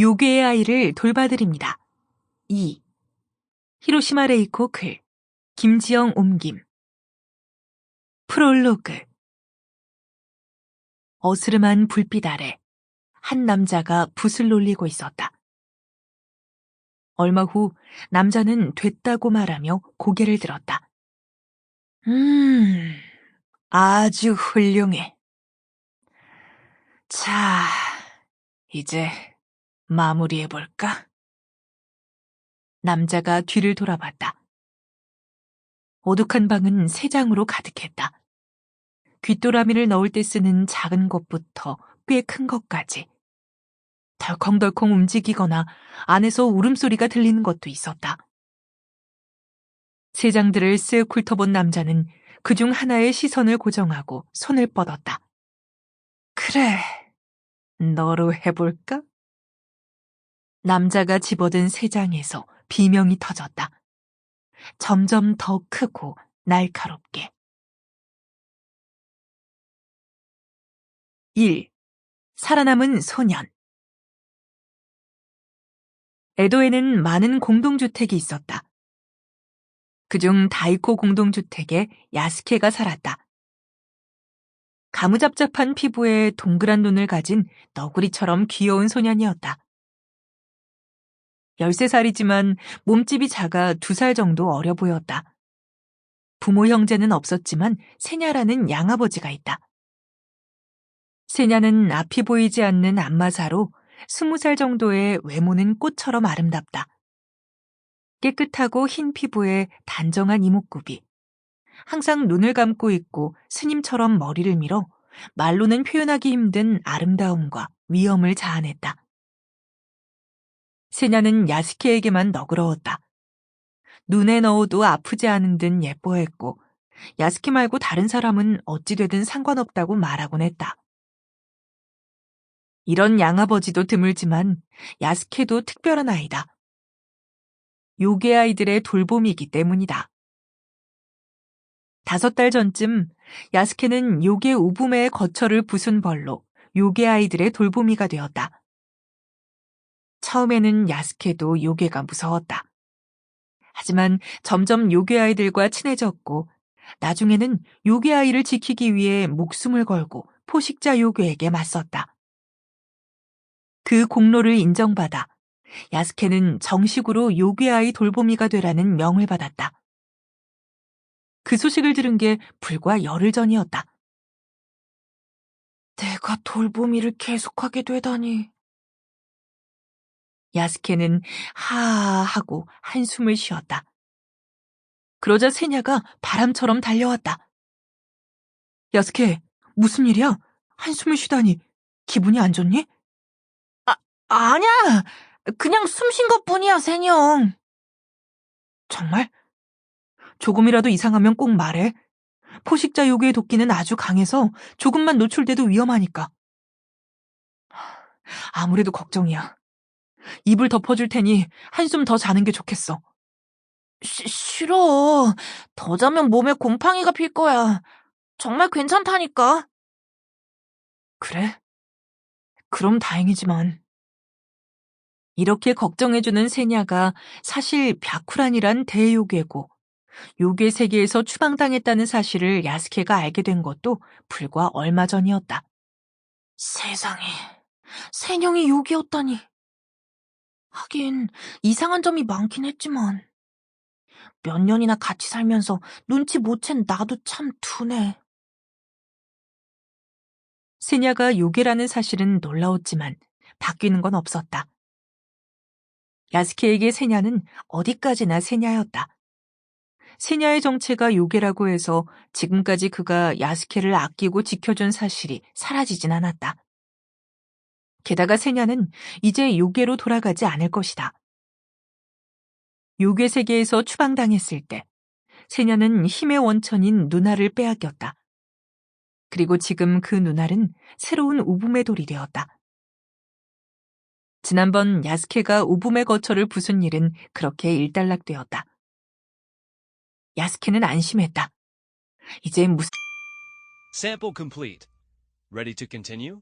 요괴의 아이를 돌봐드립니다. 2. 히로시마 레이코 글, 김지영 옮김. 프롤로그. 어스름한 불빛 아래 한 남자가 붓을 놀리고 있었다. 얼마 후 남자는 됐다고 말하며 고개를 들었다. 음, 아주 훌륭해. 자, 이제 마무리해볼까? 남자가 뒤를 돌아봤다. 오둑한 방은 세 장으로 가득했다. 귓도라미를 넣을 때 쓰는 작은 것부터 꽤 큰 것까지. 덜컹덜컹 움직이거나 안에서 울음소리가 들리는 것도 있었다. 세 장들을 쓱 훑어본 남자는 그 중 하나의 시선을 고정하고 손을 뻗었다. 그래, 너로 해볼까? 남자가 집어든 세 장에서 비명이 터졌다. 점점 더 크고 날카롭게. 1. 살아남은 소년 에도에는 많은 공동주택이 있었다. 그중 다이코 공동주택에 야스케가 살았다. 가무잡잡한 피부에 동그란 눈을 가진 너구리처럼 귀여운 소년이었다. 13살이지만 몸집이 작아 2살 정도 어려 보였다. 부모 형제는 없었지만 세냐라는 양아버지가 있다. 세냐는 앞이 보이지 않는 안마사로 20살 정도의 외모는 꽃처럼 아름답다. 깨끗하고 흰 피부에 단정한 이목구비. 항상 눈을 감고 있고 스님처럼 머리를 밀어 말로는 표현하기 힘든 아름다움과 위엄을 자아냈다. 세냐는 야스케에게만 너그러웠다. 눈에 넣어도 아프지 않은 듯 예뻐했고 야스케 말고 다른 사람은 어찌되든 상관없다고 말하곤 했다. 이런 양아버지도 드물지만 야스케도 특별한 아이다. 요괴 아이들의 돌봄이기 때문이다. 다섯 달 전쯤 야스케는 요괴 우부매의 거처를 부순 벌로 요괴 아이들의 돌봄이가 되었다. 처음에는 야스케도 요괴가 무서웠다. 하지만 점점 요괴 아이들과 친해졌고 나중에는 요괴 아이를 지키기 위해 목숨을 걸고 포식자 요괴에게 맞섰다. 그 공로를 인정받아 야스케는 정식으로 요괴 아이 돌보미가 되라는 명을 받았다. 그 소식을 들은 게 불과 열흘 전이었다. 내가 돌보미를 계속하게 되다니. 야스케는 하하 하고 한숨을 쉬었다. 그러자 세냐가 바람처럼 달려왔다. 야스케, 무슨 일이야? 한숨을 쉬다니 기분이 안 좋니? 아, 아냐! 그냥 숨 쉰 것 뿐이야, 세뇽. 정말? 조금이라도 이상하면 꼭 말해. 포식자 요괴의 도끼는 아주 강해서 조금만 노출돼도 위험하니까. 아무래도 걱정이야. 입을 덮어줄 테니 한숨 더 자는 게 좋겠어. 시, 싫어. 더 자면 몸에 곰팡이가 필 거야. 정말 괜찮다니까. 그래? 그럼 다행이지만. 이렇게 걱정해주는 세냐가 사실 벼쿠란이란 대요괴고 요괴 세계에서 추방당했다는 사실을 야스케가 알게 된 것도 불과 얼마 전이었다. 세상에, 세뇽이 요괴였다니. 하긴 이상한 점이 많긴 했지만 몇 년이나 같이 살면서 눈치 못 챈 나도 참 둔해. 세냐가 요괴라는 사실은 놀라웠지만 바뀌는 건 없었다. 야스케에게 세냐는 어디까지나 세냐였다. 세냐의 정체가 요괴라고 해서 지금까지 그가 야스케를 아끼고 지켜준 사실이 사라지진 않았다. 게다가 세냐는 이제 요괴로 돌아가지 않을 것이다. 요괴 세계에서 추방당했을 때 세냐는 힘의 원천인 누나를 빼앗겼다. 그리고 지금 그 누나는 새로운 우붐의 돌이 되었다. 지난번 야스케가 우붐의 거처를 부순 일은 그렇게 일단락되었다. 야스케는 안심했다. 이제 무슨 Sample complete. Ready to continue?